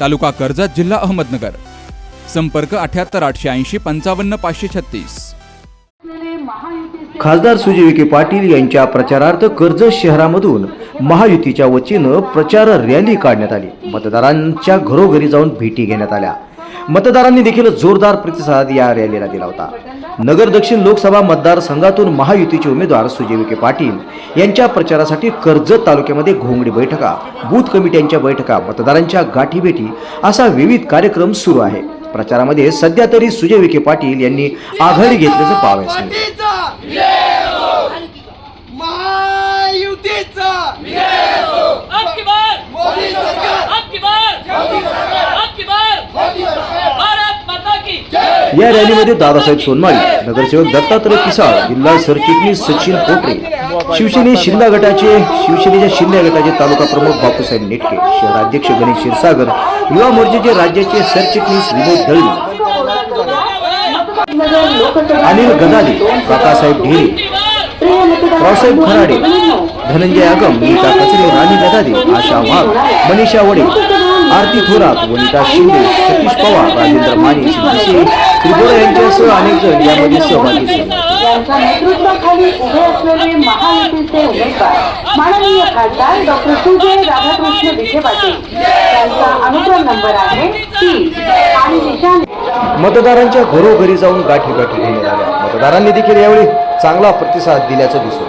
तालुका कर्जत जिल्हा अहमदनगर. संपर्क अठ्याहत्तर आठशे ऐंशी पंचावन्न पाचशे छत्तीस. खासदार सुजय विखे पाटील यांच्या प्रचारार्थ कर्जत शहरामधून महायुतीच्या वतीनं प्रचार रॅली काढण्यात आली. मतदारांच्या घरोघरी जाऊन भेटी घेण्यात आल्या. मतदारांनी देखील जोरदार प्रतिसाद या रॅलीला दिला होता. नगर दक्षिण लोकसभा मतदारसंघातून महायुतीचे उमेदवार सुजय विखे पाटील यांच्या प्रचारासाठी कर्जत तालुक्यामध्ये घोंगडी बैठका बूथ कमिट्यांच्या बैठका मतदारांच्या गाठीभेटी असा विविध कार्यक्रम सुरू आहे. प्रचारामध्ये सध्या तरी सुजय विखे पाटील यांनी आघाडी घेतल्याचं पाहावयास या रॅलीमध्ये दादासाहेब सोनमाळी नगरसेवक दत्तात्रय पिसाळ जिल्हा सरचिटणीस सचिन पोटरे शिवसेने शिंदा गटाचे शिवसेनेच्या शिंदे गटाचे तालुका प्रमुख बापूसाहेब नेटके शहराध्यक्ष गणेश क्षीरसागर युवा मोर्चाचे राज्याचे सरचिटणीस विनोद दळवी अनिल गदाले काकासाहेब ढेरे रावसाहेब खराडे धनंजय आगम नीता कचरे राणी गदादे आशा वाघ मनीषा वडे आरती थोरात वनिता शिंदे सतीश पवार राजेंद्र माने सिद्धेश्वरी त्रिपुरा यांच्यासह अनेक जण यामध्ये सहभागी झाले. यांच्या नेतृत्वाखाली उभे असलेले महायुतीचे उमेदवार माननीय खासदार डॉक्टर सुजय राधाकृष्ण विखे पाटील. त्यांचा अनुक्रम नंबर आहे तीन आणि निशाण मतदारांच्या घरोघरी जाऊन गाठी गाठी घेण्यात आल्या. मतदारांनी देखील यावेळी चांगला प्रतिसाद दिल्याचं दिसून